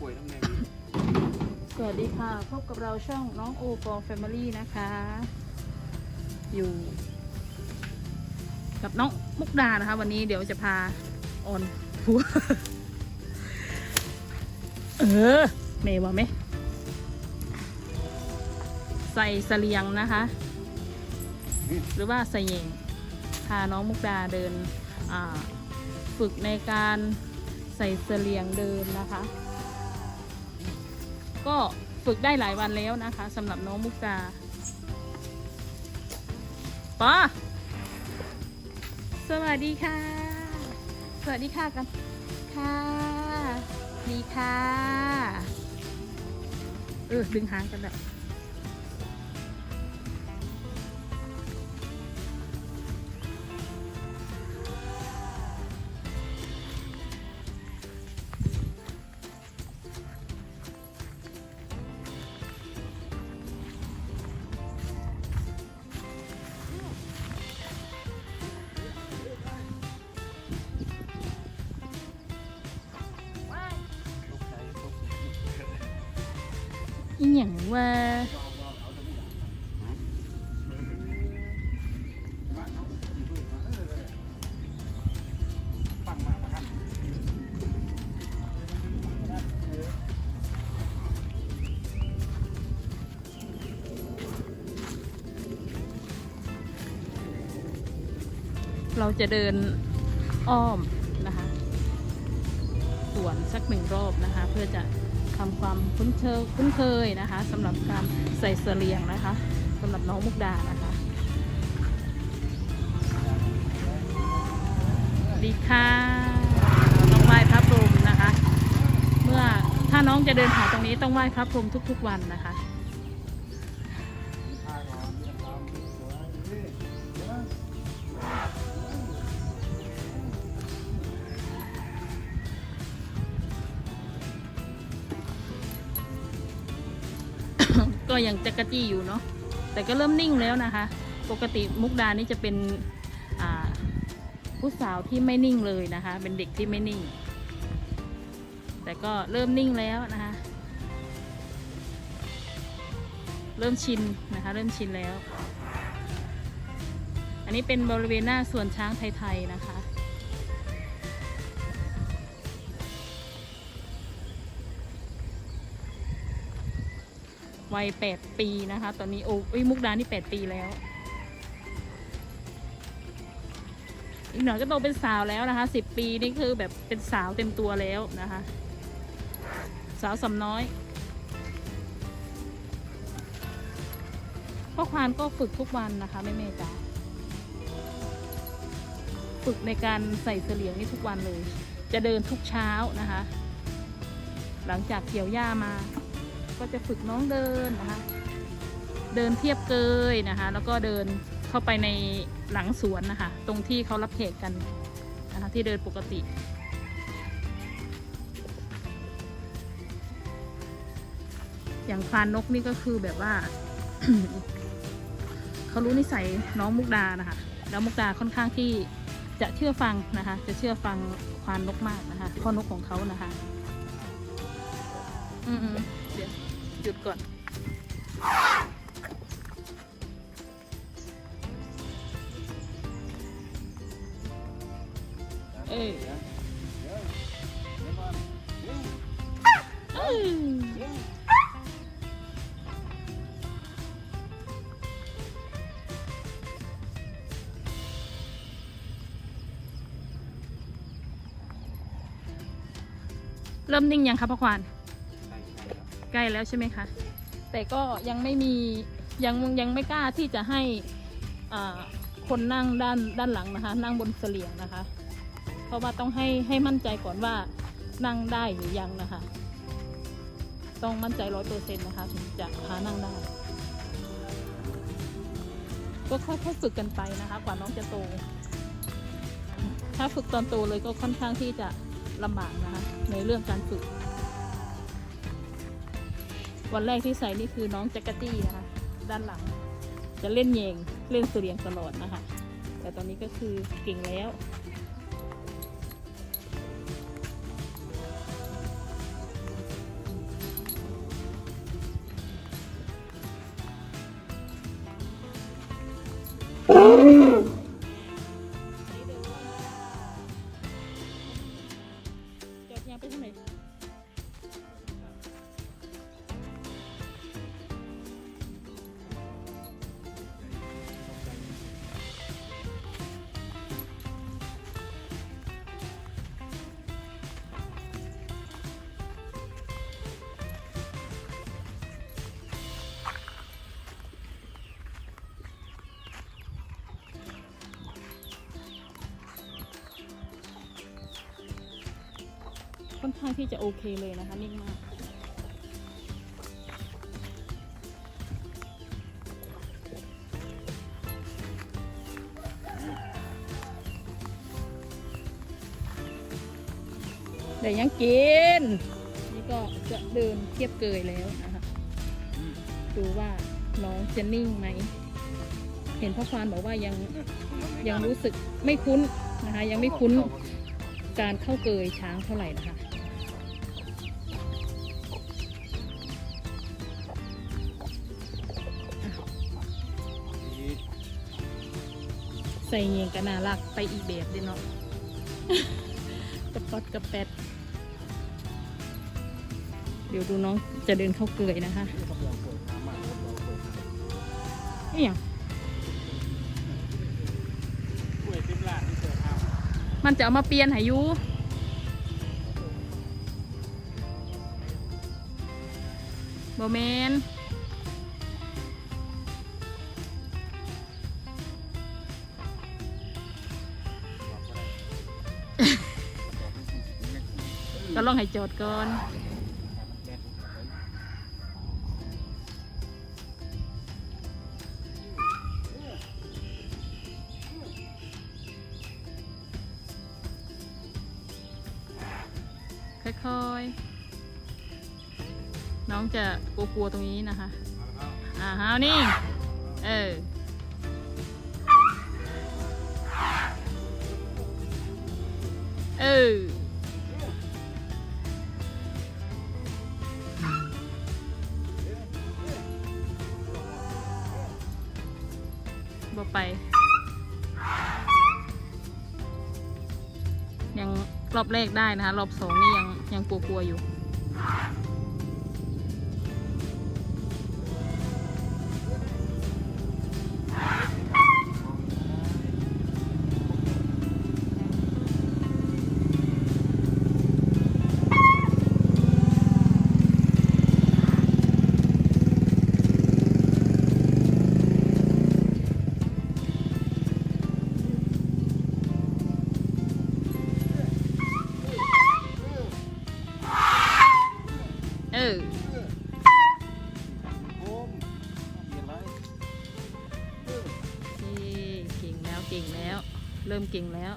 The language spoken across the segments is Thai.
ป่วยน้ำแดงสวัสดีค่ะ พบกับเราช่องน้องโอปอแฟมิลี่นะคะ อยู่ กับน้องมุกดานะคะ วันนี้เดี๋ยวจะพาออนทัวร์เออเมย์ว่าไหมใส่เสลียงนะคะ หรือว่าใส่เยงพาน้องมุกดาเดินฝึกในการใส่เสลียงเดินนะคะ ก็ฝึกได้หลายวันแล้วนะคะสำหรับน้องมุกดาป้าสวัสดีค่ะ สวัสดีค่ะกัน ค่ะ ดีค่ะ เออ ดึงหางกันแล้ว อีหยังว่าเราจะเดินอ้อมนะคะ สวนสักหนึ่งรอบนะคะ เพื่อจะ ทำความคุ้นเคยคุ้นเคยนะคะสำหรับการใส่เสลียงนะคะสำหรับน้องมุกดานะคะ ดีค่ะต้องไหว้พระพรหมนะคะ เมื่อถ้าน้องจะเดินผ่านตรงนี้ต้องไหว้พระพรหมทุกๆวันนะคะ ก็ยังจักรจี้อยู่เนาะแต่ก็เริ่มนิ่งแล้วนะคะ ปกติมุกดานี่จะเป็นผู้สาวที่ไม่นิ่งเลยนะคะ เป็นเด็กที่ไม่นิ่ง แต่ก็เริ่มนิ่งแล้วนะคะ เริ่มชินนะคะ เริ่มชินแล้ว อันนี้เป็นบริเวณหน้าสวนช้างไทยๆนะคะ วัยแปดปีนะคะ ตอนนี้โอ้ยมุกดานี่แปดปีแล้ว อีกหน่อยก็โตเป็นสาวแล้วนะคะสิบปีนี่คือแบบเป็นสาวเต็มตัวแล้วนะคะ สาวสำน้อยพ่อควานก็ฝึกทุกวันนะคะแม่เมย์จ๋าฝึกในการใส่เสลียงนี่ทุกวันเลย จะเดินทุกเช้านะคะ หลังจากเกี่ยวหญ้ามา ก็จะฝึกน้องเดินนะคะ เดินเทียบเกยนะคะ แล้วก็เดินเข้าไปในหลังสวนนะคะ ตรงที่เขารับแขกกันนะคะที่เดินปกติอย่างพานนกนี่ก็คือแบบว่า เขารู้นิสัยน้องมุกดานะคะ แล้วมุกดาค่อนข้างที่จะเชื่อฟังนะคะ จะเชื่อฟังควานนกมากนะคะพ่อนกของเขานะคะ อืมเดี๋ยว หยุดก่อนเอ้ยเริ่มนิ่งยังคะพ่อควาน ใกล้แล้วใช่ไหมคะ แต่ก็ยังไม่มียังยังไม่กล้าที่จะให้คนนั่งด้านด้านหลังนะคะ นั่งบนเสลียงนะคะ เพราะว่าต้องให้ให้มั่นใจก่อนว่านั่งได้หรือยังนะคะ ต้องมั่นใจร้อยเปอร์เซ็นต์นะคะถึงจะพานั่งได้ ก็ค่อยๆฝึกกันไปนะคะ กว่าน้องจะโต ถ้าฝึกตอนโตเลยก็ค่อนข้างที่จะลำบากนะคะในเรื่องการฝึก วันแรกที่ใส่นี่คือน้องจักรตี้นะคะ ด้านหลัง จะเล่นเยงเล่นเสลียงตลอดนะคะ แต่ตอนนี้ก็คือเก่งแล้วจอดยังไปทาไห ค่อนข้างที่จะโอเคเลยนะคะนิ่งมากเดี๋ยวยังกิน นี่ก็จะเดินเทียบเกยแล้วนะคะดูว่าน้องจะนิ่งไหม เห็นพ่อควานบอกว่ายังยังรู้สึกไม่คุ้นนะคะ ยังไม่คุ้น การเข้าเกยช้างเท่าไหร่นะคะ ใส่เงียงกันน่ารักไปอีกแบบเดิเนาะกระป๊อดกระแปดเดี๋ยวดูน้องจะเดินเข้าเกยนะคะนี่อย่าง มันจะเอามาเปลี่ยนให้อยูโบแมนก็ลองให้โจทย์ก่อน น้องจะกลัวๆตรงนี้นะคะ อ่าฮาวนี่ เออเออบ่ไป ยังรอบแรกได้นะคะ รอบสองนี่ยังยังกลัวๆอยู่ เออนี่เก่งแล้วเก่งแล้ว เริ่มเก่งแล้ว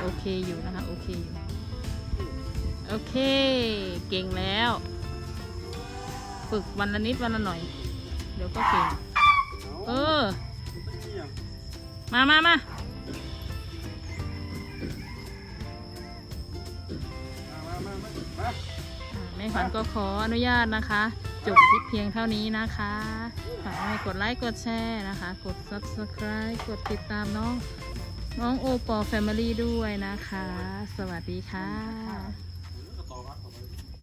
โอเคอยู่นะคะโอเคอยู่โอเค เก่งแล้ว ฝึกวันละนิดวันละหน่อย เดี๋ยวก็เก่ง เออ มามามามามามามาอ่าแม่ขวัญก็ขออนุญาตนะคะ จบคลิปเพียงเท่านี้นะคะฝากให้กดไลค์กดแชร์นะคะ กด subscribe กดติดตามน้อง น้องโอปอแฟมิลี่ด้วยนะคะ สวัสดีค่ะ